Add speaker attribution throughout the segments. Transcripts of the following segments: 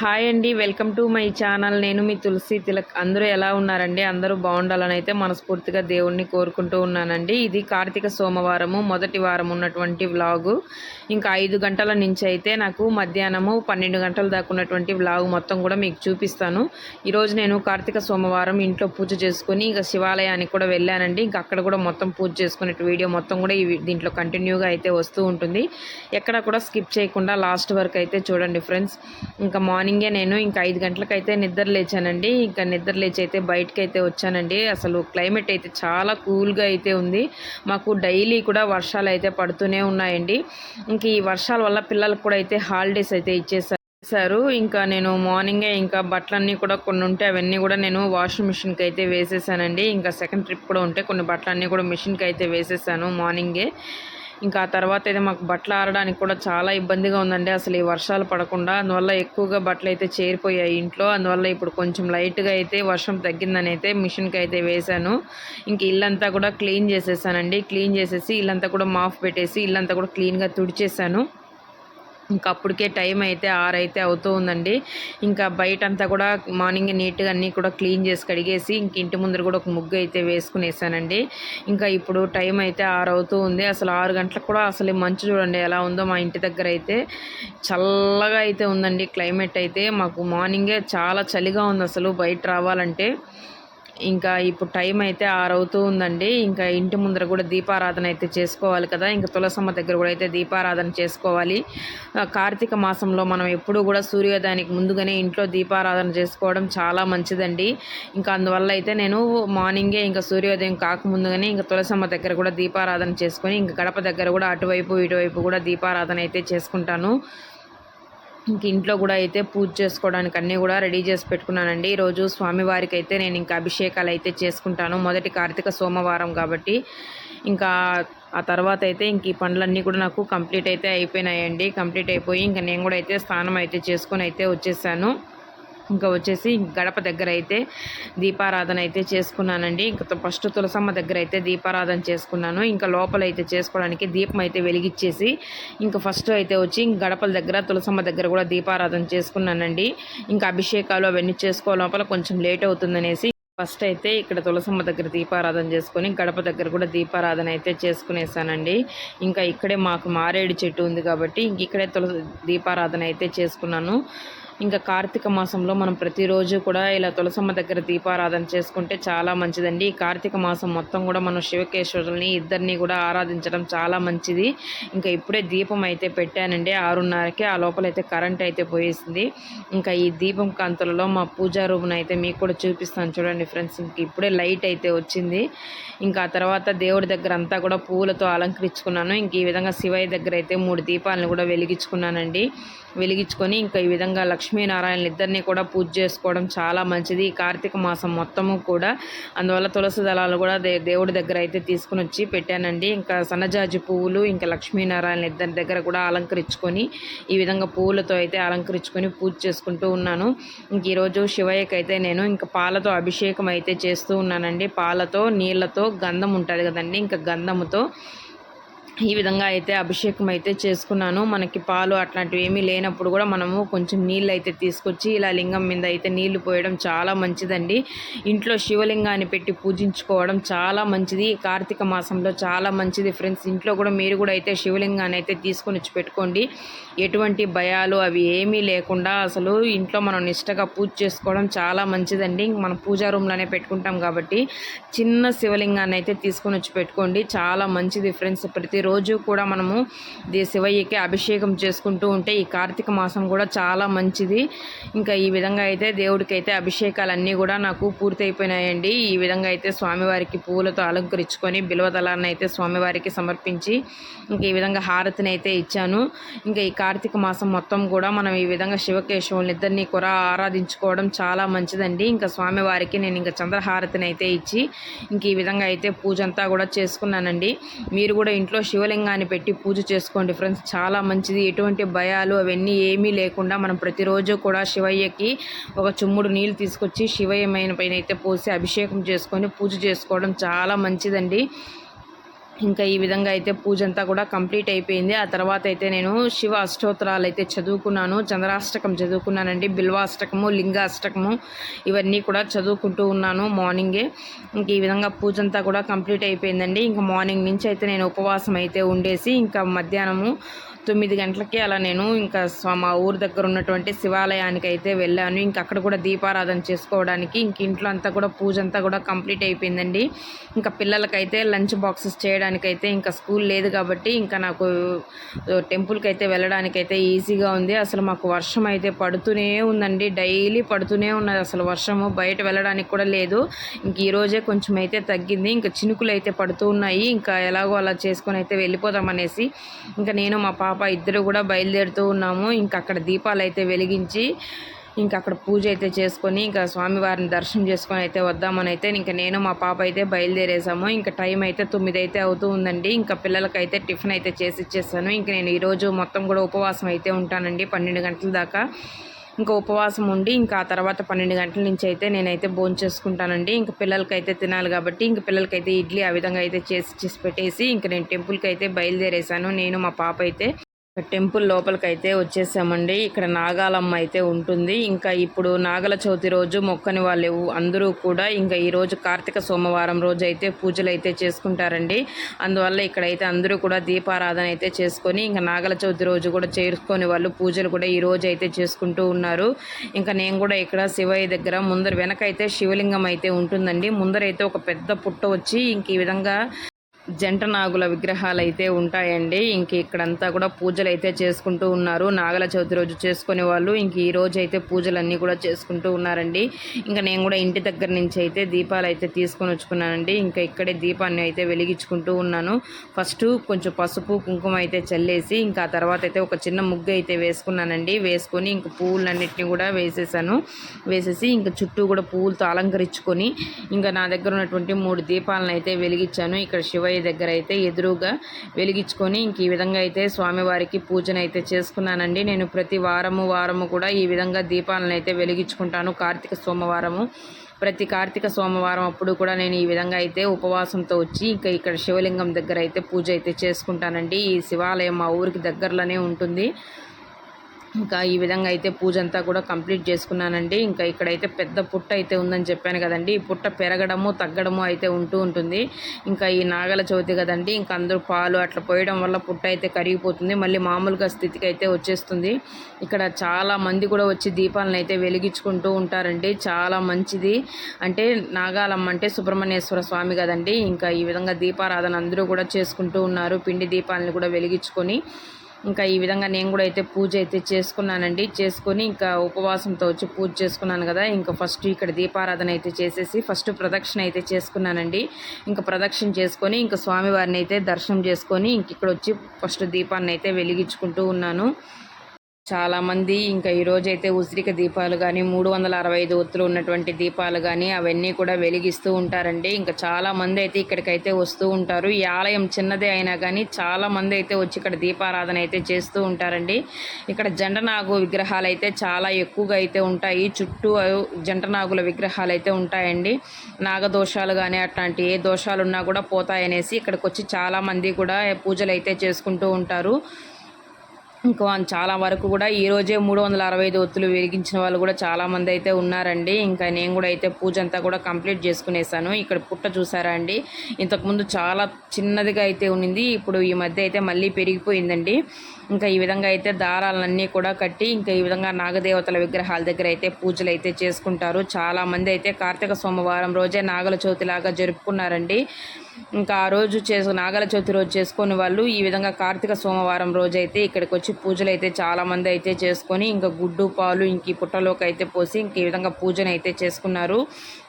Speaker 1: Hi అండి welcome to my channel. నేను మీ తులసి తిలక్. అందరూ ఎలా ఉన్నారండి? అందరూ బాగుండాలని అయితే మనస్ఫూర్తిగా దేవుణ్ణి కోరుకుంటూ ఉన్నానండి. ఇది కార్తీక సోమవారము మొదటి వారం ఉన్నటువంటి వ్లాగు. ఇంకా ఐదు గంటల నుంచి అయితే నాకు మధ్యాహ్నము పన్నెండు గంటల దాకా ఉన్నటువంటి వ్లాగ్ మొత్తం కూడా మీకు చూపిస్తాను. ఈరోజు నేను కార్తీక సోమవారం ఇంట్లో పూజ చేసుకుని ఇంకా శివాలయానికి కూడా వెళ్ళానండి. ఇంకా అక్కడ కూడా మొత్తం పూజ చేసుకునే వీడియో మొత్తం కూడా ఈ దీంట్లో కంటిన్యూగా అయితే వస్తూ ఉంటుంది. ఎక్కడ కూడా స్కిప్ చేయకుండా లాస్ట్ వరకు అయితే చూడండి ఫ్రెండ్స్. ఇంకా మార్నింగ్ నేను ఇంకా ఐదు గంటలకైతే నిద్ర లేచానండి. ఇంకా నిద్ర లేచి అయితే బయటకు అయితే వచ్చానండి. అసలు క్లైమేట్ అయితే చాలా కూల్గా అయితే ఉంది. మాకు డైలీ కూడా వర్షాలు అయితే పడుతూనే ఉన్నాయండి. ఇంక ఈ వర్షాల వల్ల పిల్లలకు కూడా అయితే హాలిడేస్ అయితే ఇచ్చేసారు. చేశారు ఇంకా నేను మార్నింగే ఇంకా బట్టలన్నీ కూడా కొన్ని ఉంటే అవన్నీ కూడా నేను వాషింగ్ మిషన్కి అయితే వేసేసానండి. ఇంకా సెకండ్ ట్రిప్ కూడా ఉంటే కొన్ని బట్టలన్నీ కూడా మిషన్కి అయితే వేసేసాను మార్నింగే ఇంకా ఆ తర్వాత అయితే మాకు బట్టలు ఆరడానికి కూడా చాలా ఇబ్బందిగా ఉందండి. అసలు ఈ వర్షాలు పడకుండా అందువల్ల ఎక్కువగా బట్టలు అయితే చేరిపోయాయి ఇంట్లో. అందువల్ల ఇప్పుడు కొంచెం లైట్గా అయితే వర్షం తగ్గిందని అయితే మిషన్కి అయితే వేశాను. ఇంక ఇల్లంతా కూడా క్లీన్ చేసేసానండి. క్లీన్ చేసేసి ఇల్లంతా కూడా మాఫ్ పెట్టేసి ఇల్లంతా కూడా క్లీన్గా తుడిచేసాను. ఇంకా అప్పటికే టైం అయితే ఆరైతే అవుతూ ఉందండి. ఇంకా బయట అంతా కూడా మార్నింగ్ నీట్గా అన్నీ కూడా క్లీన్ చేసి కడిగేసి ఇంక ఇంటి ముందర కూడా ఒక ముగ్గు అయితే వేసుకునేసానండి. ఇంకా ఇప్పుడు టైం అయితే ఆరవుతూ ఉంది. అసలు ఆరు గంటలకు కూడా అసలు మంచు చూడండి ఎలా ఉందో మా ఇంటి దగ్గర అయితే. చల్లగా అయితే ఉందండి క్లైమేట్ అయితే. మాకు మార్నింగే చాలా చలిగా ఉంది అసలు బయట రావాలంటే. ఇంకా ఇప్పుడు టైం అయితే ఆరవుతూ ఉందండి. ఇంకా ఇంటి ముందర కూడా దీపారాధన అయితే చేసుకోవాలి కదా. ఇంకా తులసమ్మ దగ్గర కూడా అయితే దీపారాధన చేసుకోవాలి. కార్తీక మాసంలో మనం ఎప్పుడూ కూడా సూర్యోదయానికి ముందుగానే ఇంట్లో దీపారాధన చేసుకోవడం చాలా మంచిదండి. ఇంకా అందువల్ల అయితే నేను మార్నింగే ఇంకా సూర్యోదయం కాకముందుగానే ఇంకా తులసమ్మ దగ్గర కూడా దీపారాధన చేసుకొని ఇంకా గడప దగ్గర కూడా అటువైపు ఇటువైపు కూడా దీపారాధన అయితే చేసుకుంటాను. ఇంక ఇంట్లో కూడా అయితే పూజ చేసుకోవడానికి అన్నీ కూడా రెడీ చేసి పెట్టుకున్నానండి. ఈరోజు స్వామివారికి అయితే నేను ఇంకా అభిషేకాలు అయితే చేసుకుంటాను. మొదటి కార్తీక సోమవారం కాబట్టి ఇంకా ఆ తర్వాత అయితే ఇంక ఈ పనులన్నీ కూడా నాకు కంప్లీట్ అయితే అయిపోయినాయండి. కంప్లీట్ అయిపోయి ఇంకా నేను కూడా అయితే స్నానం అయితే చేసుకొని అయితే వచ్చేసాను. ఇంకా వచ్చేసి గడప దగ్గర అయితే దీపారాధన అయితే చేసుకున్నానండి. ఇంకా ఫస్ట్ తులసమ్మ దగ్గర అయితే దీపారాధన చేసుకున్నాను. ఇంకా లోపల అయితే చేసుకోవడానికి దీపం అయితే వెలిగిచ్చేసి ఇంకా ఫస్ట్ అయితే వచ్చి గడపల దగ్గర తులసమ్మ దగ్గర కూడా దీపారాధన చేసుకున్నానండి. ఇంకా అభిషేకాలు అవన్నీ చేసుకో లోపల కొంచెం లేట్ అవుతుందనేసి ఫస్ట్ అయితే ఇక్కడ తులసమ్మ దగ్గర దీపారాధన చేసుకొని గడప దగ్గర కూడా దీపారాధన అయితే చేసుకునేసానండి. ఇంకా ఇక్కడే మాకు మారేడు చెట్టు ఉంది కాబట్టి ఇంక ఇక్కడే తులసి దీపారాధన అయితే చేసుకున్నాను. ఇంకా కార్తీక మాసంలో మనం ప్రతిరోజు కూడా ఇలా తులసమ్మ దగ్గర దీపారాధన చేసుకుంటే చాలా మంచిదండి. ఈ కార్తీక మాసం మొత్తం కూడా మనం శివకేశ్వరుల్ని ఇద్దరిని కూడా ఆరాధించడం చాలా మంచిది. ఇంకా ఇప్పుడే దీపం అయితే పెట్టానండి ఆరున్నరకి ఆ లోపలైతే కరెంట్ అయితే పోయేసింది. ఇంకా ఈ దీపం కాంతులలో మా పూజా రూమ్ని అయితే మీకు కూడా చూపిస్తాను చూడండి ఫ్రెండ్స్. ఇంక ఇప్పుడే లైట్ అయితే వచ్చింది. ఇంకా ఆ తర్వాత దేవుడి దగ్గర అంతా కూడా పూలతో అలంకరించుకున్నాను. ఇంక ఈ విధంగా శివయ్య దగ్గర అయితే మూడు దీపాలను కూడా వెలిగించుకున్నానండి. వెలిగించుకొని ఇంకా ఈ విధంగా లక్ష్మీనారాయణ ఇద్దరిని కూడా పూజ చేసుకోవడం చాలా మంచిది. ఈ కార్తీక మాసం మొత్తము కూడా అందువల్ల తులసి దళాలు కూడా దే దేవుడి దగ్గర అయితే తీసుకుని వచ్చి పెట్టానండి. ఇంకా సన్నజాజి పువ్వులు ఇంకా లక్ష్మీనారాయణ ఇద్దరి దగ్గర కూడా అలంకరించుకొని ఈ విధంగా పువ్వులతో అయితే అలంకరించుకొని పూజ చేసుకుంటూ ఉన్నాను. ఇంక ఈరోజు శివయ్యకి అయితే నేను ఇంకా పాలతో అభిషేకం అయితే చేస్తూ ఉన్నానండి. పాలతో నీళ్ళతో గంధం ఉంటుంది కదండి. ఇంకా గంధముతో ఈ విధంగా అయితే అభిషేకం అయితే చేసుకున్నాను. మనకి పాలు అట్లాంటివి ఏమీ లేనప్పుడు కూడా మనము కొంచెం నీళ్ళు అయితే తీసుకొచ్చి ఇలా లింగం మీద అయితే నీళ్ళు పోయడం చాలా మంచిదండి. ఇంట్లో శివలింగాన్ని పెట్టి పూజించుకోవడం చాలా మంచిది. కార్తీక మాసంలో చాలా మంచిది ఫ్రెండ్స్. ఇంట్లో కూడా మీరు కూడా అయితే శివలింగాన్ని అయితే తీసుకొని వచ్చి పెట్టుకోండి. ఎటువంటి భయాలు అవి ఏమీ లేకుండా అసలు ఇంట్లో మనం నిష్టగా పూజ చేసుకోవడం చాలా మంచిదండి. మనం పూజా రూమ్లోనే పెట్టుకుంటాం కాబట్టి చిన్న శివలింగాన్ని అయితే తీసుకొని వచ్చి పెట్టుకోండి. చాలా మంచిది ఫ్రెండ్స్ ప్రతిరోజు. రోజు కూడా మనము శివయ్యకి అభిషేకం చేసుకుంటూ ఉంటే ఈ కార్తీక మాసం కూడా చాలా మంచిది. ఇంకా ఈ విధంగా అయితే దేవుడికి అయితే అభిషేకాలన్నీ కూడా నాకు పూర్తయిపోయినాయండి. ఈ విధంగా అయితే స్వామివారికి పూలతో అలంకరించుకొని బిల్వదళాన్ని అయితే స్వామివారికి సమర్పించి ఇంకా ఈ విధంగా హారతిని అయితే ఇచ్చాను. ఇంకా ఈ కార్తీక మాసం మొత్తం కూడా మనం ఈ విధంగా శివకేశవుని ఇద్దరిని కూడా ఆరాధించుకోవడం చాలా మంచిదండి. ఇంకా స్వామివారికి నేను ఇంకా చంద్రహారతిని అయితే ఇచ్చి ఇంక ఈ విధంగా అయితే పూజ అంతా కూడా చేసుకున్నానండి. మీరు కూడా ఇంట్లో శివ శివలింగాన్ని పెట్టి పూజ చేసుకోండి ఫ్రెండ్స్. చాలా మంచిది. ఎటువంటి భయాలు అవన్నీ ఏమీ లేకుండా మనం ప్రతిరోజు కూడా శివయ్యకి ఒక చుమ్ముడు నీళ్ళు తీసుకొచ్చి శివయ్యమైన పైన అయితే పోసి అభిషేకం చేసుకొని పూజ చేసుకోవడం చాలా మంచిదండి. ఇంకా ఈ విధంగా అయితే పూజ అంతా కూడా కంప్లీట్ అయిపోయింది. ఆ తర్వాత అయితే నేను శివ అష్టోత్తరాలు అయితే చదువుకున్నాను. చంద్రాష్టకం చదువుకున్నానండి. బిల్వాష్టకము లింగాష్టకము ఇవన్నీ కూడా చదువుకుంటూ ఉన్నాను మార్నింగే. ఇంక ఈ విధంగా పూజ అంతా కూడా కంప్లీట్ అయిపోయిందండి. ఇంకా మార్నింగ్ నుంచి అయితే నేను ఉపవాసం అయితే ఉండేసి ఇంకా మధ్యాహ్నము తొమ్మిది గంటలకి అలా నేను ఇంకా మా ఊరు దగ్గర ఉన్నటువంటి శివాలయానికి అయితే వెళ్ళాను. ఇంకా అక్కడ కూడా దీపారాధన చేసుకోవడానికి ఇంక ఇంట్లో అంతా కూడా పూజ అంతా కూడా కంప్లీట్ అయిపోయిందండి. ఇంకా పిల్లలకైతే లంచ్ బాక్సెస్ చేయడానికైతే ఇంకా స్కూల్ లేదు కాబట్టి ఇంకా నాకు టెంపుల్కి అయితే వెళ్ళడానికైతే ఈజీగా ఉంది. అసలు మాకు వర్షం అయితే పడుతూనే ఉందండి. డైలీ పడుతూనే ఉన్నది అసలు వర్షము. బయట వెళ్ళడానికి కూడా లేదు. ఇంక ఈరోజే కొంచెం అయితే తగ్గింది. ఇంకా చినుకులు అయితే పడుతూ ఉన్నాయి. ఇంకా ఎలాగో అలా చేసుకొని అయితే వెళ్ళిపోదాం అనేసి. ఇంకా నేను మా పాప పాప ఇద్దరు కూడా బయలుదేరుతూ ఉన్నాము. ఇంకా అక్కడ దీపాలు అయితే వెలిగించి ఇంకా అక్కడ పూజ అయితే చేసుకొని ఇంకా స్వామివారిని దర్శనం చేసుకొని అయితే వద్దామని అయితే ఇంకా నేను మా పాప అయితే బయలుదేరేసాము. ఇంకా టైం అయితే తొమ్మిది అయితే అవుతూ ఉందండి. ఇంకా పిల్లలకైతే టిఫిన్ అయితే చేసి ఇచ్చేసాను. ఇంకా నేను ఈరోజు మొత్తం కూడా ఉపవాసం అయితే ఉంటానండి. పన్నెండు గంటల దాకా. ఇంకా ఉపవాసం ఉండి ఇంకా ఆ తర్వాత పన్నెండు గంటల నుంచి అయితే నేనైతే భోజనం చేసుకుంటానండి. ఇంకా పిల్లలకి అయితే తినాలి కాబట్టి ఇంక పిల్లలకైతే ఇడ్లీ ఆ విధంగా అయితే చేసి చేసి పెట్టేసి ఇంకా నేను టెంపుల్కి అయితే బయలుదేరేసాను. నేను మా పాప అయితే టెంపుల్ లోపలికైతే వచ్చేసామండి. ఇక్కడ నాగాలమ్మ అయితే ఉంటుంది. ఇంకా ఇప్పుడు నాగల చవితి రోజు మొక్కని వాళ్ళు అందరూ కూడా ఇంకా ఈరోజు కార్తీక సోమవారం రోజు అయితే పూజలు అయితే చేసుకుంటారండి. అందువల్ల ఇక్కడైతే అందరూ కూడా దీపారాధన అయితే చేసుకొని ఇంకా నాగల చవితి రోజు కూడా చేసుకొని వాళ్ళు పూజలు కూడా ఈ రోజు అయితే చేసుకుంటూ ఉన్నారు. ఇంకా నేను కూడా ఇక్కడ శివయ్య దగ్గర ముందర వెనకైతే శివలింగం అయితే ఉంటుందండి. ముందరైతే ఒక పెద్ద పుట్ట వచ్చి ఇంక ఈ విధంగా జంట నాగుల విగ్రహాలు అయితే ఉంటాయండి. ఇంక ఇక్కడంతా కూడా పూజలు అయితే చేసుకుంటూ ఉన్నారు. నాగల చవితి రోజు చేసుకునే వాళ్ళు ఇంక ఈ రోజు అయితే పూజలన్నీ కూడా చేసుకుంటూ ఉన్నారండి. ఇంకా నేను కూడా ఇంటి దగ్గర నుంచి అయితే దీపాలు అయితే తీసుకొని వచ్చుకున్నానండి. ఇంకా ఇక్కడే దీపాన్ని అయితే వెలిగించుకుంటూ ఉన్నాను. ఫస్ట్ కొంచెం పసుపు కుంకుమ అయితే చల్లేసి ఇంకా తర్వాత అయితే ఒక చిన్న ముగ్గు అయితే వేసుకున్నానండి. వేసుకొని ఇంక పువ్వులన్నింటినీ కూడా వేసేసాను. వేసేసి ఇంకా చుట్టూ కూడా పువ్వులతో అలంకరించుకొని ఇంకా నా దగ్గర ఉన్నటువంటి మూడు దీపాలను అయితే వెలిగించాను. ఇక్కడ శివ శివయ్య దగ్గర అయితే ఎదురుగా వెలిగించుకొని ఇంక ఈ విధంగా అయితే స్వామివారికి పూజను అయితే చేసుకున్నానండి. నేను ప్రతి వారము వారము కూడా ఈ విధంగా దీపాలను అయితే వెలిగించుకుంటాను. కార్తీక సోమవారము. ప్రతి కార్తీక సోమవారం అప్పుడు కూడా నేను ఈ విధంగా అయితే ఉపవాసంతో వచ్చి ఇంకా ఇక్కడ శివలింగం దగ్గర అయితే పూజ అయితే చేసుకుంటానండి. ఈ శివాలయం మా ఊరికి దగ్గరలోనే ఉంటుంది. ఇంకా ఈ విధంగా అయితే పూజ అంతా కూడా కంప్లీట్ చేసుకున్నానండి. ఇంకా ఇక్కడైతే పెద్ద పుట్ట అయితే ఉందని చెప్పాను కదండి. ఈ పుట్ట పెరగడము తగ్గడము అయితే ఉంటూ ఉంటుంది. ఇంకా ఈ నాగల చవితి కదండి. ఇంకా అందరూ పాలు అట్లా పోయడం వల్ల పుట్ట అయితే కరిగిపోతుంది. మళ్ళీ మామూలుగా స్థితికి అయితే వచ్చేస్తుంది. ఇక్కడ చాలా మంది కూడా వచ్చి దీపాలను అయితే వెలిగించుకుంటూ ఉంటారండి. చాలా మంచిది. అంటే నాగాలమ్మ అంటే సుబ్రహ్మణ్యేశ్వర స్వామి కదండి. ఇంకా ఈ విధంగా దీపారాధన అందరూ కూడా చేసుకుంటూ ఉన్నారు. పిండి దీపాలను కూడా వెలిగించుకొని ఇంకా ఈ విధంగా నేను కూడా అయితే పూజ అయితే చేసుకున్నానండి. చేసుకొని ఇంకా ఉపవాసంతో వచ్చి పూజ చేసుకున్నాను కదా. ఇంకా ఫస్ట్ ఇక్కడ దీపారాధన అయితే చేసేసి ఫస్ట్ ప్రదక్షిణ అయితే చేసుకున్నానండి. ఇంకా ప్రదక్షిణ చేసుకొని ఇంకా స్వామివారిని అయితే దర్శనం చేసుకొని ఇంక ఇక్కడ వచ్చి ఫస్ట్ దీపాన్ని అయితే వెలిగించుకుంటూ ఉన్నాను. చాలామంది ఇంకా ఈరోజైతే ఉసిరిక దీపాలు కానీ మూడు వందల అరవై ఐదు ఒత్తులు ఉన్నటువంటి దీపాలు కానీ అవన్నీ కూడా వెలిగిస్తూ ఉంటారండి. ఇంకా చాలా మంది అయితే ఇక్కడికైతే వస్తూ ఉంటారు. ఈ ఆలయం చిన్నదే అయినా కానీ చాలా మంది అయితే వచ్చి ఇక్కడ దీపారాధన అయితే చేస్తూ ఉంటారండి. ఇక్కడ జంటనాగు విగ్రహాలు అయితే చాలా ఎక్కువగా అయితే ఉంటాయి. చుట్టూ జంటనాగుల విగ్రహాలు అయితే ఉంటాయండి. నాగదోషాలు కానీ అట్లాంటి ఏ దోషాలు ఉన్నా కూడా పోతాయనేసి ఇక్కడికి వచ్చి చాలామంది కూడా పూజలు అయితే చేసుకుంటూ ఉంటారు. ఇంకా చాలా వరకు కూడా ఈరోజే మూడు వందల అరవై ఐదు ఒత్తులు వెలిగించిన వాళ్ళు కూడా చాలా మంది అయితే ఉన్నారండి. ఇంకా నేను కూడా అయితే పూజ అంతా కూడా కంప్లీట్ చేసుకునేసాను. ఇక్కడ పుట్ట చూసారా అండి? ఇంతకుముందు చాలా చిన్నదిగా అయితే ఉన్నింది. ఇప్పుడు ఈ మధ్య అయితే మళ్ళీ పెరిగిపోయిందండి. ఇంకా ఈ విధంగా అయితే దారాలన్నీ కూడా కట్టి ఇంకా ఈ విధంగా నాగదేవతల విగ్రహాల దగ్గర అయితే పూజలు అయితే చేసుకుంటారు. చాలా మంది అయితే కార్తీక సోమవారం రోజే నాగల చవితి లాగా జరుపుకున్నారండి. ఇంకా ఆ రోజు చేసు నాగల చవితి రోజు చేసుకుని వాళ్ళు ఈ విధంగా కార్తీక సోమవారం రోజు అయితే ఇక్కడికి వచ్చి పూజలు అయితే చాలామంది అయితే చేసుకొని ఇంకా గుడ్డు పాలు ఇంక పుట్టలోకి అయితే పోసి ఇంక ఈ విధంగా పూజను అయితే చేసుకున్నారు.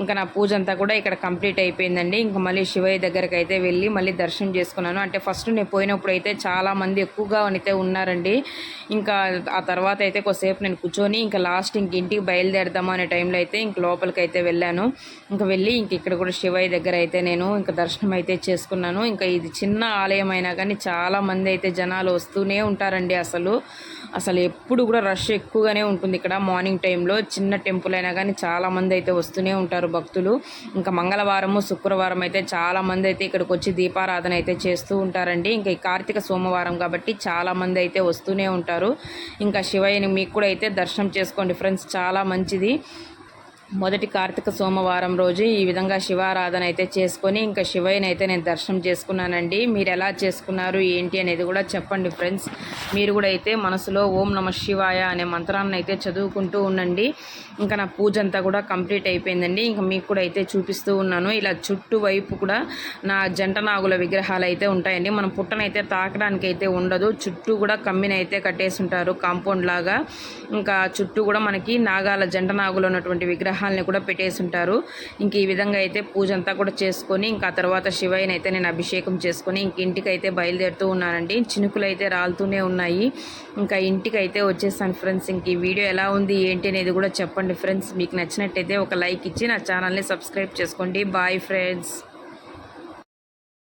Speaker 1: ఇంకా నా పూజ అంతా కూడా ఇక్కడ కంప్లీట్ అయిపోయిందండి. ఇంకా మళ్ళీ శివయ్య దగ్గరికి అయితే వెళ్ళి మళ్ళీ దర్శనం చేసుకున్నాను. అంటే ఫస్ట్ నేను పోయినప్పుడు అయితే చాలామంది ఎక్కువగా అయితే ఉన్నారండి. ఇంకా ఆ తర్వాత అయితే కొద్దిసేపు నేను కూర్చొని ఇంకా లాస్ట్ ఇంక ఇంటికి బయలుదేరదామా అనే టైంలో అయితే ఇంక లోపలికి అయితే వెళ్ళాను. ఇంకా వెళ్ళి ఇంక ఇక్కడ కూడా శివయ్య దగ్గర అయితే నేను ఇంకా దర్శనం అయితే చేసుకున్నాను. ఇంకా ఇది చిన్న ఆలయం అయినా కానీ చాలా మంది అయితే జనాలు వస్తూనే ఉంటారండి అసలు. అసలు ఎప్పుడు కూడా రష్ ఎక్కువగానే ఉంటుంది ఇక్కడ మార్నింగ్ టైంలో. చిన్న టెంపుల్ అయినా కానీ చాలా మంది అయితే వస్తూనే ఉంటారు భక్తులు. ఇంకా మంగళవారము శుక్రవారం అయితే చాలా మంది అయితే ఇక్కడికి వచ్చి దీపారాధన అయితే చేస్తూ ఉంటారండి. ఇంకా ఈ కార్తీక సోమవారం కాబట్టి చాలా మంది అయితే వస్తూనే ఉంటారు. ఇంకా శివయ్యని మీకు కూడా అయితే దర్శనం చేసుకోండి ఫ్రెండ్స్. చాలా మంచిది. మొదటి కార్తీక సోమవారం రోజు ఈ విధంగా శివారాధన అయితే చేసుకొని ఇంకా శివయ్యని అయితే నేను దర్శనం చేసుకున్నానండి. మీరు ఎలా చేసుకున్నారు ఏంటి అనేది కూడా చెప్పండి ఫ్రెండ్స్. మీరు కూడా అయితే మనసులో ఓం నమ శివాయ అనే మంత్రాన్ని అయితే చదువుకుంటూ ఉండండి. ఇంకా నా పూజ అంతా కూడా కంప్లీట్ అయిపోయిందండి. ఇంకా మీకు కూడా అయితే చూపిస్తూ ఉన్నాను. ఇలా చుట్టూ వైపు కూడా నా జంట నాగుల విగ్రహాలు అయితే ఉంటాయండి. మనం పుట్టనైతే తాకడానికి అయితే ఉండదు. చుట్టూ కూడా కమ్మినైతే కట్టేసి ఉంటారు కాంపౌండ్ లాగా. ఇంకా చుట్టూ కూడా మనకి నాగాల జంట నాగులు ఉన్నటువంటి విగ్రహాలని కూడా పెట్టేసి ఉంటారు ఇంక ఈ విధంగా అయితే పూజ అంతా కూడా చేసుకొని ఇంకా తర్వాత శివయ్యని అయితే నేను అభిషేకం చేసుకొని ఇంక ఇంటికి అయితే బయలుదేరుతూ ఉన్నానండి. చినుకులు అయితే రాలుతూనే ఉన్నాయి. ఇంకా ఇంటికి అయితే వచ్చేసాను ఫ్రెండ్స్. ఇంక ఈ వీడియో ఎలా ఉంది ఏంటి అనేది కూడా చెప్పండి ఫ్రెండ్స్. మీకు నచ్చినట్టయితే ఒక లైక్ ఇచ్చి నా ఛానల్ని సబ్స్క్రైబ్ చేసుకోండి. Bye friends.